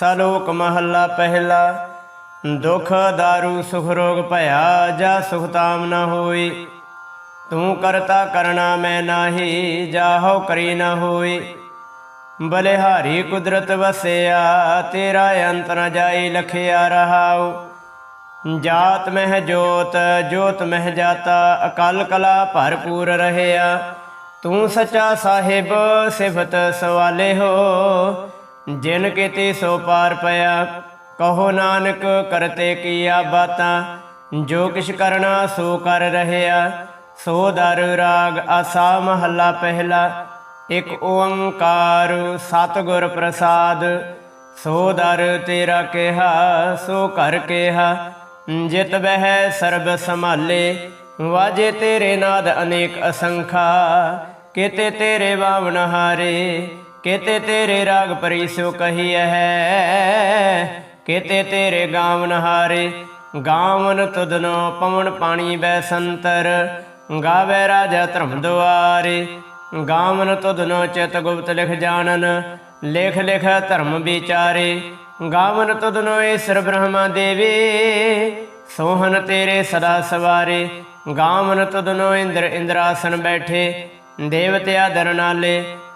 ਸਲੋਕ ਮਹੱਲਾ ਪਹਿਲਾ। ਦੁਖ दारू ਸੁਖ ਰੋਗ ਭਇਆ, ਜਾ ਸੁਖ ਤਾਮ ਨ ਹੋਈ। ਤੂੰ ਕਰਤਾ ਕਰਣਾ ਮੈਂ ਨਾਹੀ, ਜਾਹੋ ਕਰੀ ਨ ਹੋਈ। ਬਲਿਹਾਰੀ ਕੁਦਰਤ ਵਸਿਆ, ਤੇਰਾ ਅੰਤ ਨ ਜਾਈ ਲਖਿਆ ਰਹਾਉ। ਜਾਤ ਮਹਿ ਜੋਤ ਜੋਤ ਮਹਿ ਜਾਤਾ, ਅਕਲ ਕਲਾ ਭਰਪੂਰ ਰਹਿਆ। ਤੂੰ ਸੱਚਾ ਸਾਹਿਬ, ਸਿਫਤ ਸਵਾਲੇ ਹੋ। ਜਿਨ ਕੀਤੇ ਸੋ ਪਾਰ ਪਿਆ, ਕਹੋ ਨਾਨਕ ਕਰਤੇ ਕੀਆ ਬਾਤਾਂ। ਜੋ ਕਿਛ ਕਰਨਾ ਸੋ ਕਰ ਰਹਿਆ, ਸੋ ਦਰ ਰਾਗ ਆਸਾ ਮਹੱਲਾ ਪਹਿਲਾ। ਇਕ ਓੰਕਾਰ ਸਤਿਗੁਰ ਪ੍ਰਸਾਦ, ਸੋ ਦਰ ਤੇਰਾ ਕਿਹਾ, ਸੋ ਕਰ ਕਿਹਾ। ਜਿਤ ਬਹਿ ਸਰਬ ਸੰਭਾਲੇ, ਵਾਜੇ ਤੇਰੇ ਨਾਦ ਅਨੇਕ ਅਸੰਖਾ। ਕਿਤੇ ਤੇਰੇ ਬਾਵਨ ਹਾਰੇ ਕਿਤੇ ਤੇਰੇ ਰਾਗ ਪਰਿਸੋ ਕਹੀ ਹੈ, ਕਿਤੇ ਤੇਰੇ ਗਾਵਨ ਹਾਰੇ, ਗਾਵਨ ਤੁਧਨੋ ਪਵਨ ਪਾਣੀ ਬੈ ਸੰਤਰ, ਗਾਵੇ ਰਾਜਾ ਧਰਮ ਦੁਆਰੇ, ਗਾਵਨ ਤੁਧਨੋ ਚਿਤ ਗੁਪਤ ਲਿਖ ਜਾਣਨ, ਲਿਖ ਲਿਖ ਧਰਮ ਵਿਚਾਰੇ, ਗਾਵਨ ਤੁਧਨੋ ਈਸ਼ਰ ਬ੍ਰਹਮਾ ਦੇਵੇ ਸੋਹਨ ਤੇਰੇ ਸਦਾ ਸਵਾਰੇ, ਗਾਵਨ ਤੁਧਨੋ ਇੰਦਰ ਇੰਦਰਾਸਨ ਬੈਠੇ ਦੇਵਤਿਆ ਦਰ ਨਾਲੇ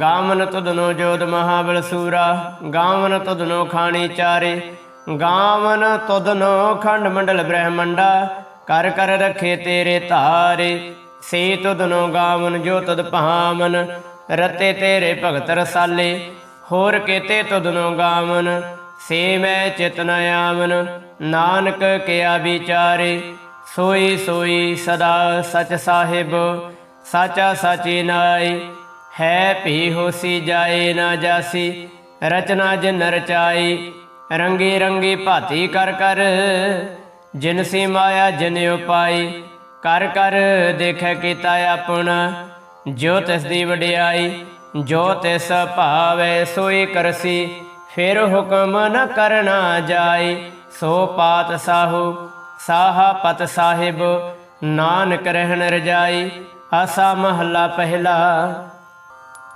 ਗਾਵਨ ਤੁਧਨੋ ਜੋਤ ਮਹਾਬਲ ਸੂਰਾ, ਗਾਵਨ ਤੁਧਨੋ ਖਾਣੀ ਚਾਰੇ, ਗਾਵਨ ਤੁਧਨੋ ਖੰਡ ਮੰਡਲ ਬ੍ਰਹਮੰਡਾ, ਕਰ ਕਰ ਰਖੇ ਤੇਰੇ ਧਾਰੇ, ਸੇ ਤੁਧਨੋ ਗਾਵਨ ਜੋ ਤਦ ਭਾਮਨ, ਰਤੇ ਤੇਰੇ ਭਗਤ ਰਸਾਲੇ, ਹੋਰ ਕੇਤੇ ਤੁਧਨੋ ਗਾਵਨ, ਸੇ ਮੈਂ ਚਿਤਨ ਆਵਨ, ਨਾਨਕ ਕਿਆ ਵਿਚਾਰੇ, ਸੋਈ ਸੋਈ ਸਦਾ ਸਚ ਸਾਹਿਬ, ਸਾਚਾ ਸਾਚੀ ਨਾਈ ਹੈ ਭੀ ਹੋਸੀ ਜਾਏ ਨਾ ਜਾਸੀ, ਰਚਨਾ ਜਿਨ ਰਚਾਈ ਰੰਗੀ ਰੰਗੀ ਭਾਤੀ ਕਰ ਕਰ। ਜਿਨ ਸੀ ਮਾਇਆ ਜਿਨ ਉਪਾਈ, ਕਰ ਕਰ ਦੇਖੈ ਕੀਤਾ ਆਪਣਾ। ਜੋ ਤਿਸ ਦੀ ਵਡਿਆਈ, ਜੋ ਤਿਸ ਭਾਵੇ ਸੋਈ ਕਰਸੀ, ਫਿਰ ਹੁਕਮ ਨ ਕਰਨਾ ਜਾਈ। ਸੋ ਪਾਤ ਸਾਹੂ, ਸਾਹਾ ਪਤ ਸਾਹਿਬ, ਨਾਨਕ ਰਹਿਣ ਰਜਾਈ, ਆਸਾ ਮਹੱਲਾ ਪਹਿਲਾ।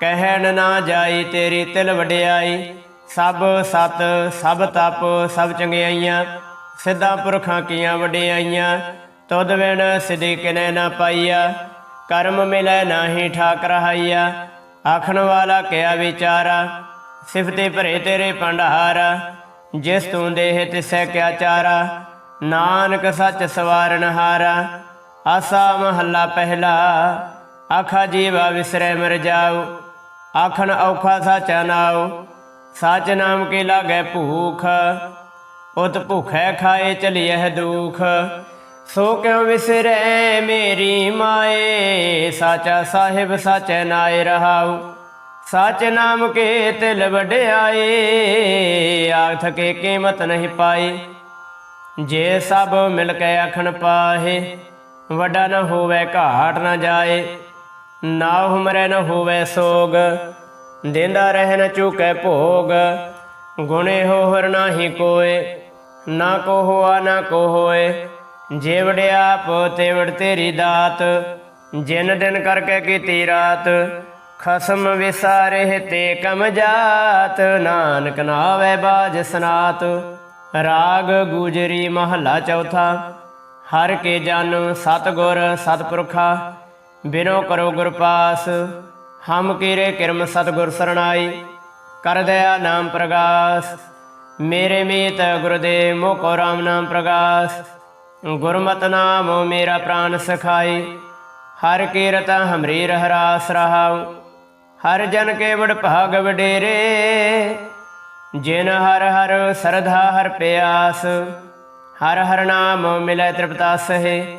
ਕਹਿਣ ਨਾ ਜਾਈ ਤੇਰੀ ਤਿਲ ਵਡਿਆਈ। ਸਭ ਸਤ, ਸਭ ਤਪ, ਸਭ ਚੰਗਿਆਈਆਂ, ਸਿੱਧਾ ਪੁਰਖਾਂ ਕੀਆਂ ਵਡਿਆਈਆਂ। ਤੁਧ ਵਿਣ ਸਿਧੀ ਕਿਨੈ ਨਾ ਪਾਈਆ, ਕਰਮ ਮਿਲੈ ਨਾਹੀ ਠਾਕ ਰਹਾਈਆ ਆਖਣ ਵਾਲਾ ਕਿਆ ਵਿਚਾਰਾ, ਸਿਫਤੇ ਭਰੇ ਤੇਰੇ ਭੰਡਾਰਾ। ਜਿਸ ਤੂੰ ਦੇਹ ਤਿਸੈ ਕਿਆ ਚਾਰਾ, ਨਾਨਕ ਸੱਚ ਸਵਾਰਨ ਹਾਰਾ। ਆਸਾ ਮਹੱਲਾ ਪਹਿਲਾ, ਆਖਾ ਜੀਵਾ ਵਿਸਰੈ ਮਰ ਜਾਉ ਆਖਣ ਔਖਾ ਸਾਚਾ ਨਾਉ, ਸਾਚ ਨਾਮ ਕੇ ਲਾਗੈ ਭੂਖ? ਉਤ ਭੁਖੈ ਖਾਏ ਚਲੀਐ ਦੁਖ। ਸੋ ਕਿਉ ਵਿਸਰੈ ਮੇਰੀ ਮਾਏ? ਸਾਚਾ ਸਾਹਿਬ ਸਾਚੈ ਨਾਏ ਰਹਾਉ। ਸਚ ਨਾਮ ਕੇ ਤਿਲ ਵਡਿਆਏ ਆਖ ਕੇ ਕੀਮਤ ਨਹੀਂ ਪਾਈ ਜੇ ਸਭ ਮਿਲ ਕੇ ਆਖਣ ਪਾਹੇ, ਵੱਡਾ ਨਾ ਹੋਵੇ ਘਾਟ ਨਾ ਜਾਏ। ਨਾ ਹੁਮਰੇ ਨ ਹੋਵੇ ਸੋਗ, ਦਿੰਦਾ ਰਹਿ ਨ ਚੁਕੈ ਭੋਗ। ਗੁਣੇ ਹੋਰ ਨਾਹੀ ਕੋਏ, ਨਾ ਕੋ ਹੋਆ, ਨਾ ਕੋ ਹੋਏ। ਜੇਵੜਿਆ ਪੋ ਤੇਵੜ ਤੇਰੀ ਦਾਤ, ਜਿਨ ਦਿਨ ਕਰਕੇ ਕੀਤੀ ਰਾਤ। ਖਸਮ ਵਿਸਾਰੇ ਤੇ ਕਮ ਜਾਤ, ਨਾਨਕ ਨਾਵੇ ਬਾਜ ਸਨਾਤ। ਰਾਗ ਗੂਜਰੀ ਮਹੱਲਾ ਚੌਥਾ, ਹਰ ਕੇ ਜਨ ਸਤਗੁਰ ਸਤਪੁਰਖਾ। ਬਿਨੋ ਕਰੋ ਗੁਰ ਪਾਸ ਹਮ ਕੀਰੇ ਕਿਰਮ ਸਤਗੁਰ ਸਰਣਾਈ, ਕਰ ਦਇਆ ਨਾਮ ਪ੍ਰਗਾਸ। ਮੇਰੇ ਮੀਤ ਗੁਰਦੇਵ ਮੋਕੋ ਰਾਮ ਨਾਮ ਪ੍ਰਗਾਸ। ਗੁਰਮਤਿ ਨਾਮੋ ਮੇਰਾ ਪ੍ਰਾਨ ਸਖਾਈ, ਹਰ ਕੀਰਤ ਹਮਰੀ ਰਹਿ ਰਾਸ ਰਹਾਉ। ਹਰ ਜਨ ਕੇ ਵਡ ਭਾਗ ਵਡੇਰੇ, ਜਿਨ ਹਰ ਹਰ ਸਰਧਾ ਹਰ ਪਿਆਸ। ਹਰ ਹਰ ਨਾਮ ਮਿਲੈ ਤ੍ਰਿਪਤਾ ਸਹਿ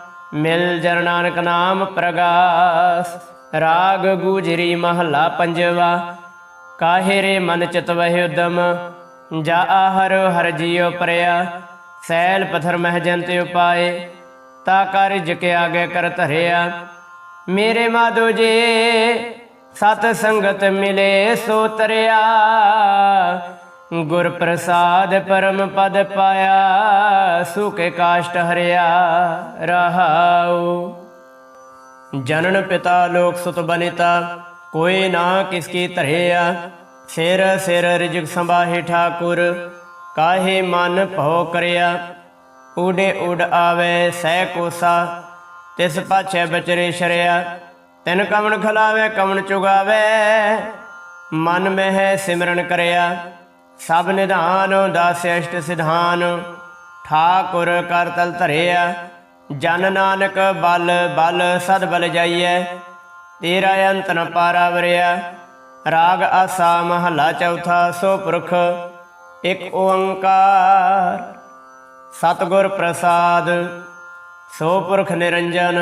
ਮਿਲ ਜਨ ਨਾਨਕ ਨਾਮ ਪ੍ਰਗਾਸ। ਰਾਗ ਗੂਜਰੀ ਮਹੱਲਾ ਪੰਜਵਾ। ਕਾਹੇ ਰੇ ਮਨ ਚਿਤ ਵਹਿ ਉਦਮ? ਜਾ ਆਹਰ ਹਰ ਜੀਉ ਪਰਿਆ। ਸੈਲ ਪਥਰ ਮਹਿ ਜੰਤ ਉਪਾਏ। ਤਾ ਕਰ ਕੇ ਆਗੇ ਕਰ ਧਰਿਆ। ਮੇਰੇ ਮਾਧੋ ਜੇ, ਸਤ ਸੰਗਤ ਮਿਲੇ ਸੋ ਤਰਿਆ। ਗੁਰ ਪ੍ਰਸਾਦ ਪਰਮ ਪਦ ਪਾਇਆ, ਸੁਖ ਕਾਸ਼ਟ ਹਰਿਆ ਰਹਾਉ। ਜਨਨ ਪਿਤਾ ਲੋਕ ਸੁਤ ਬਨਿਤਾ, ਕੋਈ ਨਾ ਕਿਸ ਕੀ ਧਰਿਆ। ਸਿਰ ਸਿਰ ਰਿਜਕ ਸੰਭਾਹੇ ਠਾਕੁਰ, ਕਾਹੇ ਮਨ ਭਉ ਕਰਿਆ। ਊਡੇ ਉਡ ਆਵੇ ਸਹਿ ਕੋਸਾ, ਤਿਸ ਪਾਛੈ ਬਚਰੇ ਸ਼ਰਿਆ। ਤਿਨ ਕਵਣ ਖਲਾਵੇ, ਕਵਣ ਚੁਗਾਵੇ, ਮਨ ਮਹਿ ਸਿਮਰਨ ਕਰਿਆ। ਸਭ ਨਿਧਾਨ ਦਾਸ ਅਸ਼ਟ ਸਿਧਾਨ। ਠਾਕੁਰ ਕਰ ਤਲ ਧਰਿਆ, ਜਨ ਨਾਨਕ ਬਲ ਬਲ ਸਦ ਬਲ ਜਾਈਐ। ਤੇਰਾ ਅੰਤ ਨ ਪਾਰਾ ਵਰਿਆ ਰਾਗ ਆਸਾ ਮਹੱਲਾ ਚੌਥਾ ਸੋ ਪੁਰਖ, ਇੱਕ ਓੰਕਾਰ। ਸਤਿਗੁਰ ਪ੍ਰਸਾਦ, ਸੋ ਪੁਰਖ ਨਿਰੰਜਨ,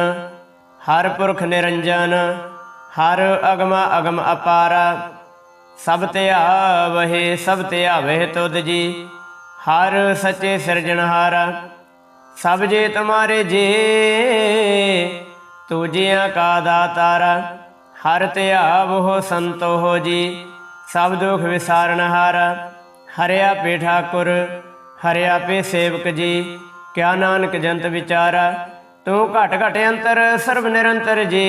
ਹਰ ਪੁਰਖ ਨਿਰੰਜਨ, ਹਰ ਅਗਮ ਅਗਮ ਅਪਾਰਾ। ਸਭ ਤੇ ਆਵਹਿ, ਸਭ ਤੇ ਆਵਹਿ ਤੁਧ ਜੀ। ਹਰ ਸੱਚੇ ਸਿਰਜਣਹਾਰਾ ਸਭ ਜੇ ਤੁਮਾਰੇ ਜੀ। ਤੁਜਿਆਂ ਕਾ ਦਾਤਾਰਾ, ਹਰ ਧਿਆਵ ਹੋ ਸੰਤੋ ਹੋ ਜੀ। ਸਭ ਦੁਖ ਵਿਸਾਰਣਹਾਰਾ ਹਰਿਆ ਪੇ ਠਾਕੁਰ, ਹਰਿਆ ਪੇ ਸੇਵਕ ਜੀ। ਕਿਆ ਨਾਨਕ ਜੰਤ ਵਿਚਾਰਾ, ਤੂੰ ਘਟ ਘਟ ਅੰਤਰ, ਸਰਬ ਨਿਰੰਤਰ ਜੀ।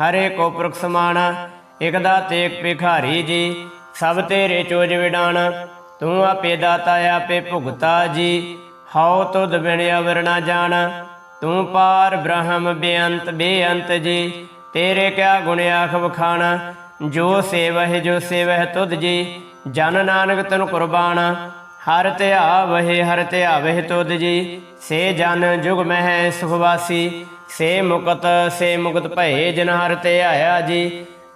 ਹਰੇ ਕੋ ਪੁਰਖ ਸਮਾਣਾ ਇਕ ਦਾਤੇ ਇਕ ਭਿਖਾਰੀ ਜੀ, ਸਭ ਤੇਰੇ ਚੋਜ ਵਿਡਾਣਾ। ਤੂੰ ਆਪੇ ਦਾਤਾ, ਆਪੇ ਭੁਗਤਾ ਜੀ। ਹਉ ਤੁਧ ਬਿਨ ਅਵਰ ਨਾ ਜਾਣਾ। ਤੂੰ ਪਾਰ ਬ੍ਰਹਮ ਬੇਅੰਤ ਬੇਅੰਤ ਜੀ। ਤੇਰੇ ਕਿਆ ਗੁਣ ਆਖ ਵਖਾਣਾ। ਜੋ ਸੇਵਹਿ ਜੋ ਸੇਵਹਿ ਤੁਧ ਜੀ। ਜਨ ਨਾਨਕ ਤਨ ਕੁਰਬਾਨਾ ਹਰ ਧਿਆਵਹਿ ਹਰ ਧਿਆਵਹਿ ਤੁਧ ਜੀ। ਸੇ ਜਨ ਜੁਗ ਮਹਿ ਸੁਖਵਾਸੀ। ਸੇ ਮੁਕਤ ਸੇ ਮੁਕਤ ਭਏ ਜਨ ਹਰ ਧਿਆਇਆ ਜੀ।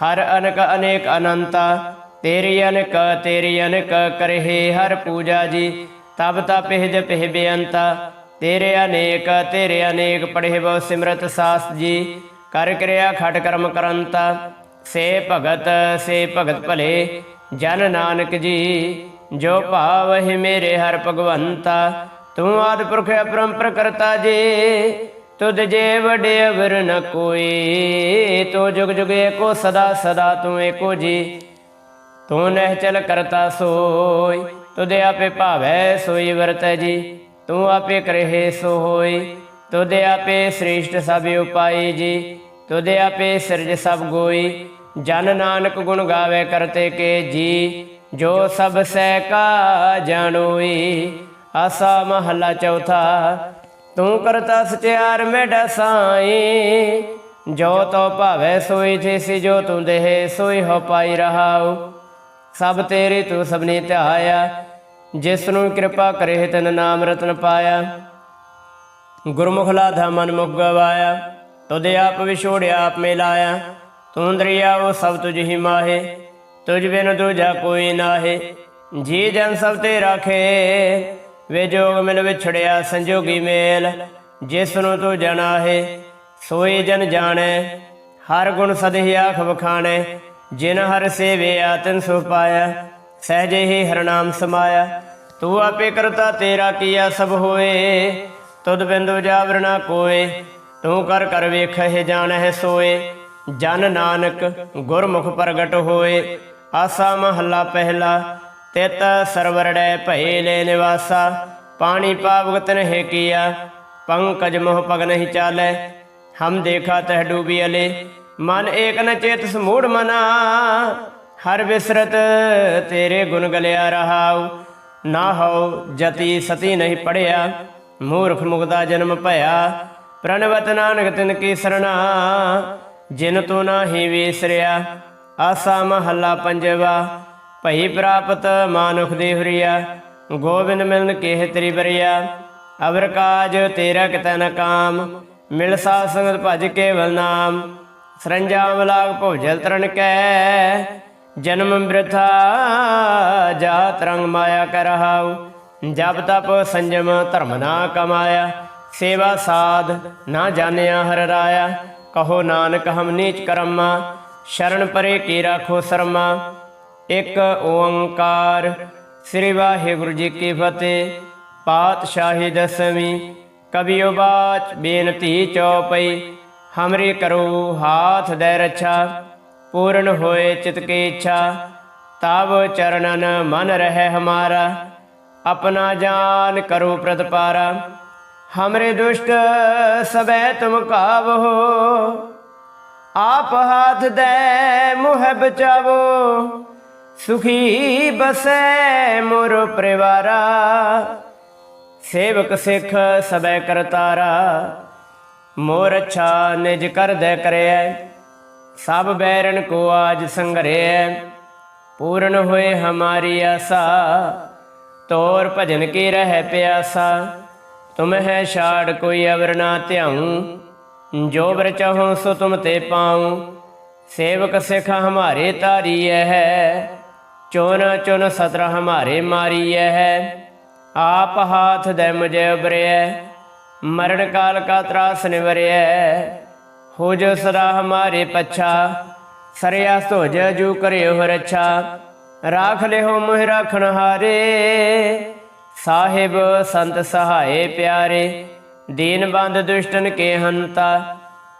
ਹਰ ਅਨਕ ਅਨੇਕ ਅਨੰਤਾ, ਤੇਰੀ ਅਨਕ ਤੇਰੀ ਅਨਕ ਕਰਹਿ ਹਰ ਪੂਜਾ ਜੀ। ਤਬ ਤਪਿਹ ਜਪਿਹ ਬੇਅੰਤਾ, ਤੇਰੇ ਅਨੇਕ ਤੇਰੇ ਅਨੇਕ ਪੜਿਹ ਬਹੁ ਸਿਮਰਤ ਸਾਸ ਜੀ। ਕਰ ਕਿਰਿਆ ਖਟ ਕਰਮ ਕਰੰਤਾ, ਸੇ ਭਗਤ ਸੇ ਭਗਤ ਭਲੇ, ਜਨ ਨਾਨਕ ਜੀ, ਜੋ ਭਾਵ ਹੈ ਮੇਰੇ ਹਰ ਭਗਵੰਤਾ। ਤੂੰ ਆਦਿ ਪੁਰਖ ਅਪਰੰਪਰ ਕਰਤਾ ਜੀ। ਤੁਧ ਜੇ ਵਡੇ ਅਵਰ ਨ ਕੋਈ, ਤੋ ਜੁਗ ਜੁਗ ਏਕੋ ਸਦਾ ਸਦਾ ਤੂੰ ਏਕੋ ਜੀ। ਤੂੰ ਨਹਿ ਚਲ ਕਰਤਾ ਸੋਈ, ਤੁਧ ਆਪੇ ਭਾਵੈ ਸੋਈ ਵਰਤੈ ਜੀ। ਤੂੰ ਆਪੇ ਕਰਹਿ ਸੋ ਹੋਈ ਤੁਧ ਆਪੇ ਸ੍ਰੇਸ਼ਟ ਸਭ ਉਪਾਈ ਜੀ। ਤੁਧ ਆਪੇ ਸਿਰਜ ਸਭ ਗੋਈ, ਜਨ ਨਾਨਕ ਗੁਣ ਗਾਵੇ ਕਰਤੇ ਕੇ ਜੀ। ਜੋ ਸਭ ਸਹਿ ਕਾ ਜਾਣੋਈ, ਆਸਾ ਮਹੱਲਾ ਚੌਥਾ ਤੂੰ ਕਰਤਾ ਸਚਿਆਰ ਮੇਡਾ ਸਾਈ ਜੋ ਤੋ ਭਾਵੇ ਸੋਈ ਜੈਸੀ ਜੋ ਤੂੰ ਦੇਹ ਸੋਈ ਹੋ ਪਾਈ ਰਹਾਉ, ਸਭ ਤੇਰੇ ਤੂੰ ਸਭਨੇ ਧਿਆਇਆ, ਜਿਸ ਨੂੰ ਕਿਰਪਾ ਕਰੇ ਤਨ ਨਾਮ ਰਤਨ ਪਾਇਆ। ਗੁਰਮੁਖ ਲਾਧਾ ਮਨ ਮੁਖ ਗਵਾਇਆ ਤੁਦੇ ਆਪ ਵਿਛੋੜਿਆ ਆਪ ਮਿਲਾਇਆ ਤੂੰ ਦਰਿਆ ਉਹ ਸਭ ਤੁਝ ਹੀ ਮਾਹੇ, ਤੁਝ ਬਿਨ ਦੂਜਾ ਕੋਈ ਨਾਹੇ, ਜੀ ਜਨ ਸਭ ਤੇ ਰਾਖੇ ਵੇ ਜੋਗ ਮਿਲ ਵਿਛੜਿਆ ਸੰਜੋਗੀ ਮੇਲ, ਜਿਸ ਨੂੰ ਤੂੰ ਜਨਾਹੇ ਸੋਈ ਜਨ ਜਾਣੈ, ਹਰ ਗੁਣ ਸਦਹਿ ਆਖ ਬਖਾਣੈ ਜਿਨ ਹਰ ਸੇਵਿਆ ਤਿਨ ਸੁ ਪਾਇਆ, ਸਹਜੇ ਹੀ ਹਰ ਸਮਾਇਆ, ਤੂੰ ਆਪੇ ਕਰਤਾ ਤੇਰਾ ਕੀਆ ਸਭ ਹੋਏ, ਤੁਧ ਬਿੰਦੂ ਜਾਵਰ ਨਾ ਕੋਏ, ਤੂੰ ਕਰ ਕਰ ਵੇਖਹਿ ਜਾਣਹਿ ਸੋਏ, ਜਨ ਨਾਨਕ ਗੁਰਮੁਖ ਪ੍ਰਗਟ ਹੋਏ, ਆਸਾ ਮਹੱਲਾ ਪਹਿਲਾ ਤਿਤ ਸਰਵਰੜੈ ਭਏ ਲੈ ਨਿਵਾਸਾ, ਪਾਣੀ ਪਾਵਗਤ ਨਹਿ ਕੀਆ, ਪੰਕਜ ਮੋਹ ਪਗ ਨਹੀਂ ਚਾਲੈ। ਹਮ ਦੇਖਾ ਤਹ ਡੂਬੀ ਅਲੇ, ਮਨ ਏਕ ਨ ਚੇਤ ਸਮੂੜ ਮਨਾ। ਹਰ ਵਿਸਰਤ ਤੇਰੇ ਗੁਣ ਗਲਿਆ ਰਹਾਉ, ਨਾ ਹਉ ਜਤੀ ਸਤੀ ਨਹੀਂ ਪੜਿਆ। ਮੂਰਖ ਮੁਗਦਾ ਜਨਮ ਭਇਆ, ਪ੍ਰਣਵਤ ਨਾਨਕ ਤਿਨ ਕੀ ਸਰਣਾ। ਜਿਨ ਤੂੰ ਨਾਹੀ ਵਿਸਰਿਆ, ਆਸਾ ਮਹੱਲਾ ਪੰਜਵਾ ਭਈ ਪ੍ਰਾਪਤ ਮਾਨੁਖ ਦੇ ਹਰੀਆ, ਗੋਬਿੰਦ ਮਿਲਨ ਕੇਹ ਤੇਰੀ ਬਰਿਆ। ਅਵਰ ਕਾਜ ਤੇਰਾ ਕਿਤੈ ਨ ਕਾਮ, ਮਿਲ ਸਾਧ ਸੰਗਤ ਭਜ ਕੇਵਲ ਨਾਮ। ਸਰੰਜਾਮ ਲਾਗ ਭੋਜਲ ਤਰਨ ਕੈ, ਜਨਮ ਬ੍ਰਿਥਾ ਜਾਤ ਰੰਗ ਮਾਇਆ ਕਰਹਾਉ ਜਬ ਤਪ ਸੰਜਮ ਧਰਮ ਨਾ ਕਮਾਇਆ, ਸੇਵਾ ਸਾਧ ਨਾ ਜਾਣਿਆ ਹਰ ਰਾਇਆ। ਕਹੋ ਨਾਨਕ ਹਮ ਨੀਚ ਕਰਮਾ, ਸ਼ਰਨ ਪਰੇ ਕੀ ਰਾਖੋ ਸਰਮਾ। ਇੱਕ ਓੰਕਾਰ। ਸ੍ਰੀ ਵਾਹਿਗੁਰੂ ਜੀ ਕੀ ਫਤਿਹ। ਪਾਤਸ਼ਾਹੀ ਦਸਵੀਂ ਕਬੀਓ ਬਾਚ ਬੇਨਤੀ ਚਉਪਈ ਹਮਰੇ ਕਰੋ ਹਾਥ ਦੇ ਰੱਛਾ, ਪੂਰਨ ਹੋਏ ਚਿਤ ਕੀ ਇੱਛਾ। ਤਬ ਚਰਨਨ ਮਨ ਰਹਿ ਹਮਾਰਾ, ਆਪਣਾ ਜਾਨ ਕਰੋ ਪ੍ਰਤਪਾਰਾ। ਹਮਰੇ ਦੁਸ਼ਟ ਸਬੈ ਤੁਮ ਕਾਵੋ, ਆਪ ਹਾਥ ਦੇ ਮੁਹ ਬਚਾਵੋ ਸੁਖੀ ਬਸੈ ਮੋਰ ਪਰਿਵਾਰਾ, ਸੇਵਕ ਸਿੱਖ ਸਬੈ ਕਰਤਾਰਾ। ਮੋਰ ਅੱਛਾ ਨਿਜ ਕਰ ਦੇ ਕਰਿਐ, ਸਭ ਬੈਰਨ ਕੋ ਆਜ ਸੰਗਰਿਐ। ਪੂਰਨ ਹੋਏ ਹਮਾਰੀ ਆਸਾ, ਤੋਰ ਭਜਨ ਕੀ ਰਹਿ ਪਿਆਸਾ। ਤੁਮ ਹੈ ਛਾੜ ਕੋਈ ਅਵਰ ਨਾ ਧਿਆਉ, ਜੋ ਬਰ ਚਾਹੋ ਸੋ ਤੁਮ ਤੇ ਪਾਉ। ਸੇਵਕ ਸਿੱਖ ਹਮਾਰੇ ਤਾਰੀਐ ਹੈ ਚੁਨ ਚੁਨ ਸਤਰ ਹਮਾਰੇ ਮਾਰੀਐ ਹੈ। ਆਪ ਹਾਥ ਦੇ ਮੁਝੇ ਉਬਰਿਐ ਮਰਨ ਕਾਲ ਕਾ ਤਰਾਸ ਨਿਵਰਿਐ ਹੋ ਜੋ ਸਦਾ ਹਮਾਰੇ ਪਛਾ ਸਰਿਆ ਸੋਜ ਜੂ ਕਰਿਓ ਰੱਛਾ ਰਾਖ ਲਿਓ ਮੋਹਿ ਰਾਖਣ ਹਾਰੇ, ਸਾਹਿਬ ਸੰਤ ਸਹਾਏ ਪਿਆਰੇ। ਦੀਨ ਬੰਦ ਦੁਸ਼ਟਨ ਕੇ ਹੰਤਾ,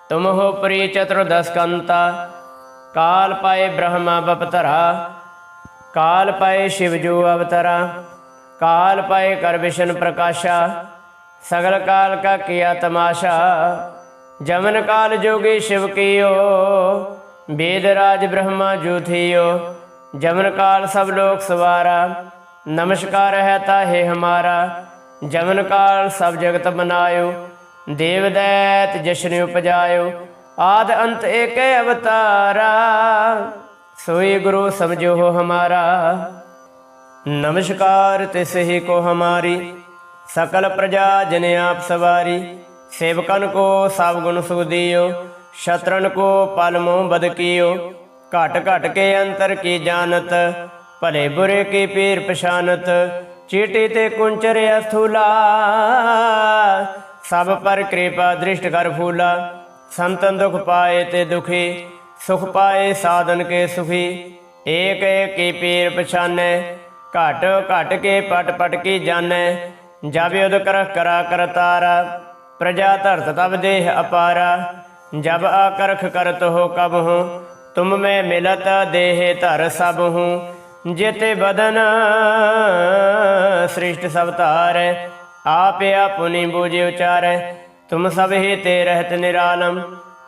ਤੁਮ ਹੋ ਪ੍ਰੀ ਚਤੁਰਦਸ ਕੰਤਾ। ਕਾਲ ਪਾਏ ਬ੍ਰਹਮਾ ਬਪਤਰਾ ਕਾਲ ਪਏ ਸ਼ਿਵ ਜੋ ਅਵਤਾਰਾ, ਕਾਲ ਪਏ ਕਰ ਵਿਸ਼ਨ ਪ੍ਰਕਾਸ਼ਾ, ਸਗਲ ਕਾਲ ਕਾ ਕੀਆ ਤਮਾਸ਼ਾ, ਜਮਨ ਕਾਲ ਜੋਗੀ ਸ਼ਿਵ ਕੀਓ ਵੇਦ ਰਾਜ ਬ੍ਰਹਮਾ ਜੋ ਜਮਨ ਕਾਲ ਸਭ ਲੋਕ ਸਵਾਰਾ, ਨਮਸਕਾਰ ਹੈ ਤਾਹੇ ਹਮਾਰਾ, ਜਮਨ ਕਾਲ ਸਭ ਜਗਤ ਬਨਾਇਓ ਦੇਵ ਦੈਤ ਜਸ਼ਨ ਉਪਜਾਇਓ, ਆਦ ਅੰਤ ਏਕੈ ਅਵਤਾਰਾ। सोई गुरु समझो हो हमारा नमस्कार तिस ही को हमारी सकल प्रजा जन आप सवारी सेवकन को सब गुण सुख दियो शत्रन को पल मोह बद कियो घट घट के अंतर की जानत भले बुरे की पीर पछानत चीटी ते कुंचर अस्थूला सब पर कृपा दृष्ट कर फूला संतन दुख पाए ते दुखी ਸੁਖ ਪਾਏ ਸਾਧਨ ਕੇ ਸੁਖੀ, ਏਕ ਏਕੀ ਪੀਰ ਪਛਾਨੈ, ਘਟ ਘਟ ਕੇ ਪਟ ਪਟ ਕੀ ਜਾਣੈ, ਜਬ ਉਦ ਕਰ ਕਰਾ ਕਰਤਾਰਾ ਪ੍ਰਜਾ ਧਰਤ ਤਬ ਦੇਹ ਅਪਾਰਾ, ਜਬ ਆਕਰਖ ਕਰਤ ਹੋ ਕਬ ਹੂੰ, ਤੁਮ ਮੈਂ ਮਿਲਤ ਦੇਹ ਧਰ ਸਭ ਹੂੰ, ਜਿਤੇ ਬਦਨ ਸ੍ਰਿਸ਼ਟ ਸਭ ਧਾਰੈ ਆਪਿਆ ਪੁਨੀ ਬੂਝੇ ਉਚਾਰੈ, ਤੁਮ ਸਭ ਹੀ ਤੇ ਰਹਿਤ ਨਿਰਾਲਮ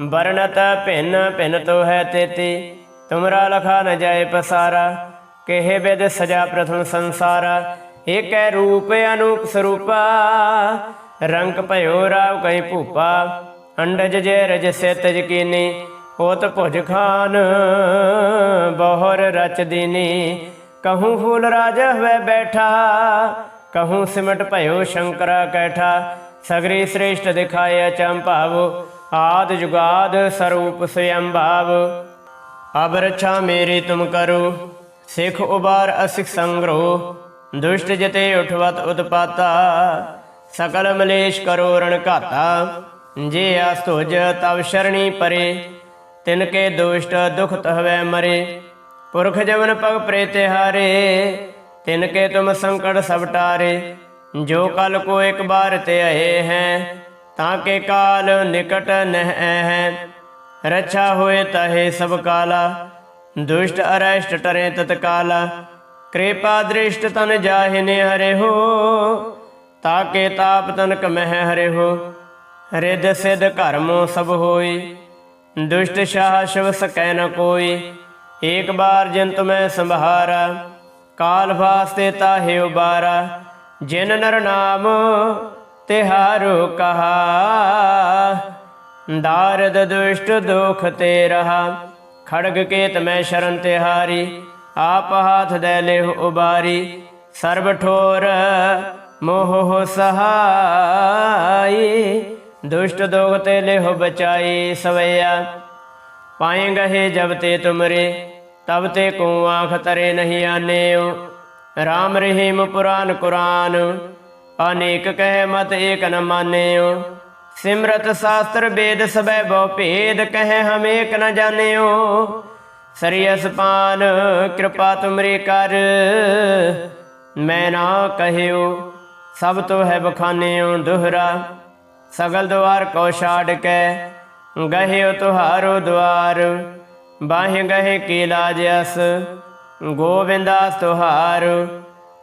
ਵਰਣਤ ਭਿੰਨ ਭਿੰਨ ਤੋ ਹੈ ਤੇਤੀ। ਤੁਮਰਾ ਲਖਾ ਨ ਜਾਏ ਪਸਾਰਾ, ਕਹੇ ਬਿਦ ਸਜਾ ਪ੍ਰਥਮ ਸੰਸਾਰਾ। ਏਕੈ ਰੂਪ ਅਨੂਪ ਸਰੂਪਾ, ਰੰਗ ਭਇਓ ਰਾਵ ਕਈ ਭੂਪਾ। ਅੰਡਜ ਜੇ ਰਜ ਸੇ ਤਜ ਕੀਨੀ ਹੋਤ ਭੁਜ ਖਾਨ, ਬਹੁਰ ਰਚ ਦੀਨੀ। ਕਹੂੰ ਫੂਲ ਰਾਜ ਹਵੇ ਬੈਠਾ, ਕਹੂੰ ਸਿਮਟ ਭਇਓ ਸ਼ੰਕਰਾ ਕੈਠਾ। ਸਗਰੀ ਸ੍ਰੇਸ਼ਟ ਦਿਖਾਏ ਚੰਭਾਵ ਆਦ ਜੁਗਾਦ ਸਰੂਪ ਸਯੰ ਭਾਵ ਮੇਰੇ ਤੁਮ ਕਰੋ, ਸਿਖ ਉਬਾਰ ਅਸਿਖ ਸੰਗਰੋ, ਦੁਸ਼ਟ ਜਤੇ ਉਠਵਤ ਉਤਪਾਤਾ, ਸਕਲ ਮਲੇਸ਼ ਕਰੋ ਰਣ ਘਾਤਾ, ਜੇ ਆਸਤੁਜ ਤਵ ਸ਼ਰਣੀ ਪਰੇ, ਤਿਨ ਕੇ ਦੁਸ਼ਟ ਦੁਖ ਤਹਵੈ ਮਰੇ, ਪੁਰਖ ਜਵਨ ਪਗ ਪ੍ਰੇਤੇ ਹਾਰੇ, ਤਿਨ ਕੇ ਤੁਮ ਸੰਕਟ ਸਭ ਟਾਰੇ, ਜੋ ਕਲ ਕੋ ਇੱਕ ਬਾਰ ਤੇ ਆਏ ਹੈ ਤਾਂ ਕੇ ਕਾਲ ਨਿਕਟ ਨਹਿ ਹੈ ਰਛਾ ਹੋਏ ਤਹੇ ਸਭ ਕਾਲਾ। ਦੁਸ਼ਟ ਅਰੈਸ਼ਟ ਟਰੇ ਤਤਕਾਲਾ ਕਿਰਪਾ ਦ੍ਰਿਸ਼ਟ ਤਨ ਜਾਹਿਨੇ ਹਰੇ ਹੋ ਤਾਕੇ ਤਾਪ ਤਨ ਕਮਹਿ ਹਰੇ ਹੋ ਰਿਦ ਸਿਧ ਘਰਮੋ ਸਭ ਹੋਈ। ਦੁਸ਼ਟ ਸ਼ਾਹ ਸ਼ਿਵ ਸਕੈ ਨ ਕੋਈ। ਏਕ ਬਾਰ ਜਿਨ ਤੁਮੈ ਸੰਭਾਰਾ। ਕਾਲ ਵਾਸਤੇ ਤਾਹੇ ਉਬਾਰਾ। ਜਿਨ ਨਰ ਨਾਮ ਤਿਹਾਰੋ ਕਹਾ। ਦਾਰਦ ਦੁਸ਼ਟ ਦੁਖ ਤੇ ਰਹਾ। ਖੜਗ ਕੇਤ ਮੈਂ ਸ਼ਰਨ ਤਿਹਾਰੀ, ਆਪ ਹਾਥ ਦੇ ਲਿਹ ਉਬਾਰੀ। ਸਰਬ ਠੋਰ ਮੋਹ ਸਹਾਈ, ਦੁਸ਼ਟ ਦੋਗ ਤੇ ਲਿਹ ਬਚਾਈ ਸਵਈਆ। ਪਾਏ ਗਏ ਜਬ ਤੇ ਤੁਮਰੇ, ਤਬ ਤੇ ਕੋ ਆਖ ਤਰੇ ਨਹੀਂ ਆਨੇਓ RAM ਰਹੀਮ ਪੁਰਾਨ ਕੁਰਾਨ ਅਨੇਕ ਕਹਿ ਮਤ ਏਕ ਨ ਮਾਨਿਓ। ਸਿਮਰਤ ਸ਼ਾਸਤਰ ਵੇਦ ਸਬੈ ਬਹੁ ਭੇਦ ਕਹੈ ਹਮ ਏਕ ਨ ਜਾਣਿਓ। ਸਰੀਅਸ ਪਾਨ ਕਿਰਪਾ ਤੁਮਰੀ ਕਰ, ਮੈਂ ਨਾ ਕਹਿਓ, ਸਭ ਤੋ ਹੈ ਬਖਾਨਿਓ ਦੁਹਰਾ। ਸਗਲ ਦੁਆਰ ਕੋ ਛਾੜ ਕੇ ਗਹਿਓ ਤੁਹਾਰੋ ਦੁਆਰ। ਬਾਹੇ ਗਹੇ ਕੀ ਲਾਜ ਅਸ, ਗੋਵਿੰਦਾਸ ਤੁਹਾਰ।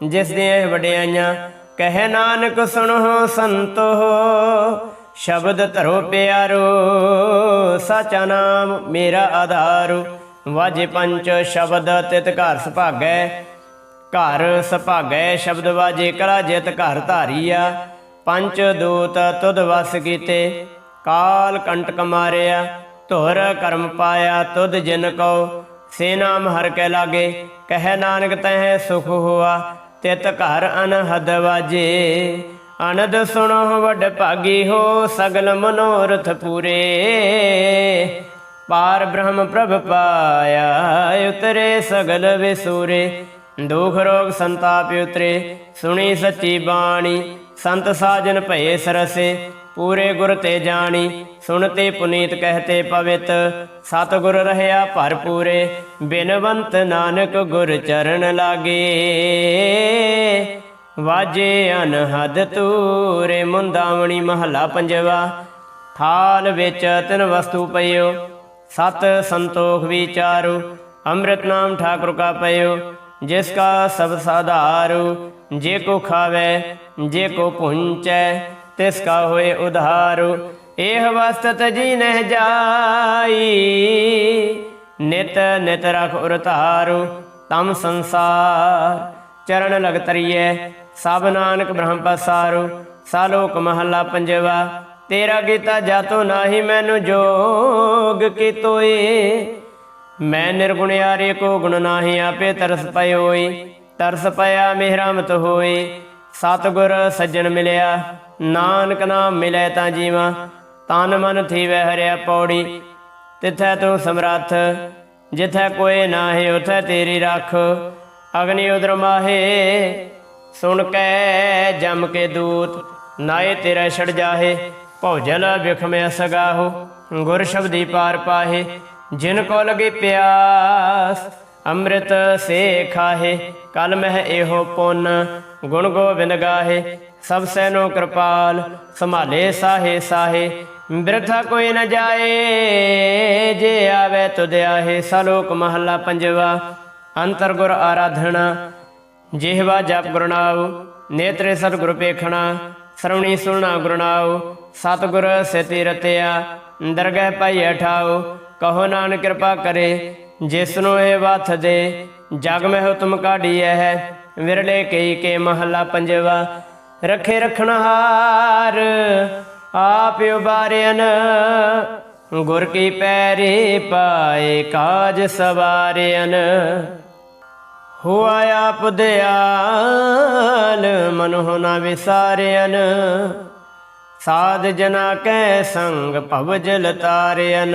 ਜਿਸ ਦੀਆਂ ਵਡਿਆਈਆਂ, ਕਹਿ ਨਾਨਕ ਸੁਣੋ ਸੰਤੋ, ਸ਼ਬਦ ਧਰੋ ਪਿਆਰੋ, ਸਾਚਾ ਨਾਮ ਮੇਰਾ ਆਧਾਰ, ਵਾਜੇ ਪੰਚ ਸ਼ਬਦ ਤਿਤ ਘਰ ਸੁਭਾਗੈ ਘਰ ਸੁਭਾਗੈ ਸ਼ਬਦ ਵਾਜੇ ਕਲਾ ਜਿਤ ਘਰ ਧਾਰੀਆ ਪੰਚ ਦੂਤ ਤੁਧ ਵਸ ਕੀਤੇ, ਕਾਲ ਕੰਟਕ ਮਾਰਿਆ, ਧੁਰ ਕਰਮ ਪਾਇਆ ਤੁਧ ਜਿਨ ਕੋ ਸੇ ਨਾਮ ਹਰ ਕੇ ਲਾਗੇ, ਕਹਿ ਨਾਨਕ ਤਹਿ ਸੁਖ ਹੋਆ ਤਿਤ ਘਰ ਅਨਹਦ ਵਾਜੇ। ਅਨਦ ਸੁਣੋ ਵਡ ਭਾਗੀ ਹੋ ਸਗਲ ਮਨੋਰਥ ਪੂਰੇ। ਪਾਰ ਬ੍ਰਹਮ ਪ੍ਰਭ ਪਾਇਆ ਉਤਰੇ ਸਗਲ ਵਿਸੂਰੇ। ਦੁਖ ਰੋਗ ਸੰਤਾਪ ਉਤਰੇ, ਸੁਣੀ ਸੱਚੀ ਬਾਣੀ, ਸੰਤ ਸਾਜਨ ਭਏ ਸਰਸੇ। ਪੂਰੇ ਗੁਰ ਤੇ ਜਾਣੀ, ਸੁਣ ਤੇ ਪੁਨੀਤ ਕਹਤੇ ਪਵਿਤ। ਸਤਿਗੁਰ ਰਹਿਆ ਭਰਪੂਰੇ ਬਿਨਵੰਤ ਨਾਨਕ ਗੁਰ ਚਰਨ ਲਾਗੇ। ਵਾਜੇ ਅਨਹਦ ਤੂਰੇ ਮੁੰਦਾਵਣੀ ਮਹਲਾ ਪੰਜਵਾ। ਥਾਲ ਵਿੱਚ ਤਿੰਨ ਵਸਤੂ ਪਈਓ, ਸਤ ਸੰਤੋਖ ਵਿਚਾਰੂ, ਅੰਮ੍ਰਿਤ ਨਾਮ ਠਾਕੁਰ ਕਾ ਪਈਓ, ਜਿਸ ਕਾ ਸਭ ਸਾਧਾਰੂ, ਜੇ ਕੋ ਖਾਵੇ, ਜੇ ਕੋ ਪੁੰਚੈ ਤਿਸ ਕਾ ਹੋਏ ਉਧਾਰੂ, ਇਹ ਵਸਤਤ ਜੀ ਨਹਿ ਜਾਈ। ਨਿਤ ਨਿਤ ਰਖ ਉਰਤਾਰੂ ਤਮ ਸੰਸਾਰ। ਚਰਨ ਲਗ ਤਰੀਏ ਸਭ ਨਾਨਕ ਬ੍ਰਹਮ ਪਸਾਰੂ। ਸਾਲੋਕ ਮਹੱਲਾ ਪੰਜਵਾ, ਤੇਰਾ ਕੀਤਾ ਜਾਤੋ ਨਾਹੀ ਮੈਨੂੰ ਜੋਗ ਕੀ ਤੋਏ ਮੈਂ ਨਿਰਗੁਣਿਆਰੇ ਕੋ ਗੁਣ ਨਾਹੀ, ਆਪੇ ਤਰਸ ਪਇਓਈ ਤਰਸ ਪਿਆ ਮਿਹਰਮਤ ਹੋਏ। ਸਤਿਗੁਰ ਸੱਜਣ ਮਿਲਿਆ, ਨਾਨਕ ਨਾਮ ਮਿਲੇ ਤਾਂ ਜੀਵਾ, ਤਨ ਮਨ ਥੀਵੈ ਹਰਿਆ ਪੌੜੀ, ਤਿਥੈ ਤੂੰ ਸਮਰੱਥ, ਜਿਥੈ ਕੋਈ ਨਾਹੀ ਉਥੈ ਤੇਰੀ ਰੱਖ, ਅਗਨੀ ਉਦਰ ਮਾਹੇ, ਸੁਣ ਕੈ ਜਮ ਕੇ ਦੂਤ, ਨਾਏ ਤੇਰਾ ਛੜ ਜਾਹੇ ਭੌਜਲ ਵਿਖਮੈ ਸਗਾਹੋ ਗੁਰ ਸ਼ਬਦੀ ਪਾਰ ਪਾਹੇ, ਜਿਨ ਕੋ ਲਗੇ ਪਿਆਸ ਅੰਮ੍ਰਿਤ ਸੇ ਖਾਹੇ ਕਲ ਮਹਿ ਇਹੋ ਪੁੰਨ, ਗੁਣ ਗੋਬਿੰਦ ਗਾਹੇ, ਸਭ ਸੈਨੋ ਕਿਰਪਾਲ, ਸੰਭਾਲੇ ਸਾਹੇ ਸਾਹੇ, ਬਿਰਥਾ ਕੋਈ ਨ ਜਾਏ, ਜੇ ਆਵੇ ਤੁਧ ਆਹੇ, ਸਲੋਕ ਮਹੱਲਾ ਪੰਜਵਾ ਅੰਤਰ ਗੁਰ ਆਰਾਧਣਾ ਜਿਹਵਾ ਜਪ ਗੁਰਨਾਉ ਨੇਤਰੇ ਸਤਿਗੁਰ ਪੇਖਣਾ, ਸਰਵਣੀ ਸੁਣਾ ਗੁਰਨਾਉ ਸਤਿਗੁਰ ਸਿਤੀ ਰਤਿਆ, ਦਰਗਹਿ ਪਾਈ ਠਾਉ ਕਹੋ ਨਾਨਕ ਕਿਰਪਾ ਕਰੇ ਜਿਸ ਨੂੰ ਇਹ ਵਥ ਦੇ, ਜਗ ਮਹਿ ਹੁਤਮ ਕਾਢੀਐ ਹੈ। ਵਿਰਲੇ ਕਈ ਕੇ ਮਹੱਲਾ ਪੰਜਵਾ, ਰਖੇ ਰਖਣਹਾਰ ਆਪ ਉਬਾਰਿਆਨ ਗੁਰ ਕੀ ਪੈਰੀ ਪਾਏ ਕਾਜ ਸਵਾਰਿਆਨ ਹੋਆ ਆਪ ਦਿਆਲ, ਮਨੁ ਨਾ ਵਿਸਾਰਿਆਨ ਸਾਧ ਜਨਾ ਕੈ ਸੰਗ ਭਵ ਜਲ ਤਾਰਿਆਨ